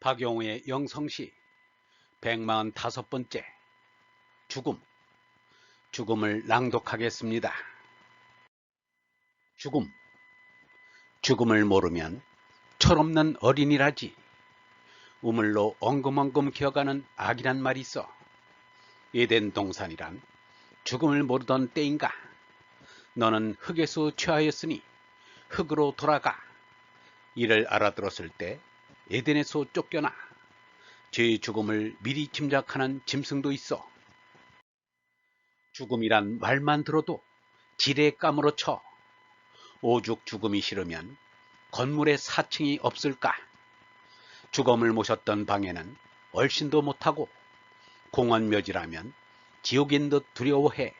박용우의 영성시 145번째 죽음. 죽음을 낭독하겠습니다. 죽음. 죽음을 모르면 철없는 어린이라지. 우물로 엉금엉금 기어가는 아기란 말이 있어. 에덴 동산이란 죽음을 모르던 때인가? 너는 흙에서 취하였으니 흙으로 돌아가. 이를 알아들었을 때 에덴에서 쫓겨나 죄의 죽음을 미리 짐작하는 짐승도 있어. 죽음이란 말만 들어도 지레 까무러쳐. 오죽 죽음이 싫으면 건물에 4층이 없을까? 죽음을 모셨던 방에는 얼씬도 못하고 공원 묘지라면 지옥인 듯 두려워해.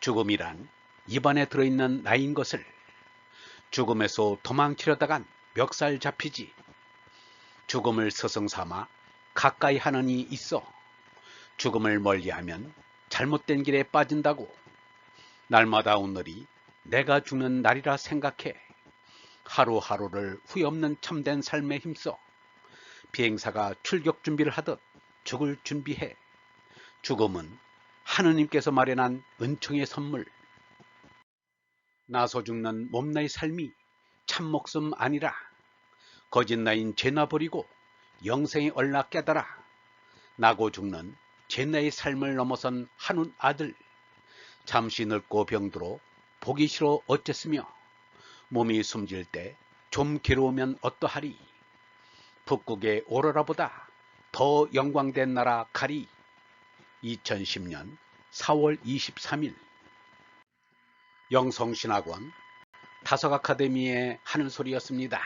죽음이란 입안에 들어있는 나인 것을 죽음에서 도망치려다간 멱살 잡히지. 죽음을 스승 삼아 가까이 이 있어. 죽음을 멀리하면 잘못된 길에 빠진다고. 날마다 오늘이 내가 죽는 날이라 생각해. 하루하루를 후회 없는 참된 삶에 힘써. 비행사가 출격 준비를 하듯 죽을 준비해. 죽음은 하느님께서 마련한 은총의 선물. 나서 죽는 몸나의 삶이 참 목숨 아니라. 거짓 나인 죄나 버리고 영생에 얼라 깨달아 나고 죽는 죄나의 삶을 넘어선 한운 아들. 잠시 늙고 병들어 보기 싫어 어쨌으며 몸이 숨질 때 좀 괴로우면 어떠하리? 북극의 오로라보다 더 영광된 나라 가리. 2010년 4월 23일. 영성신학원 다석 아카데미의 하는 소리였습니다.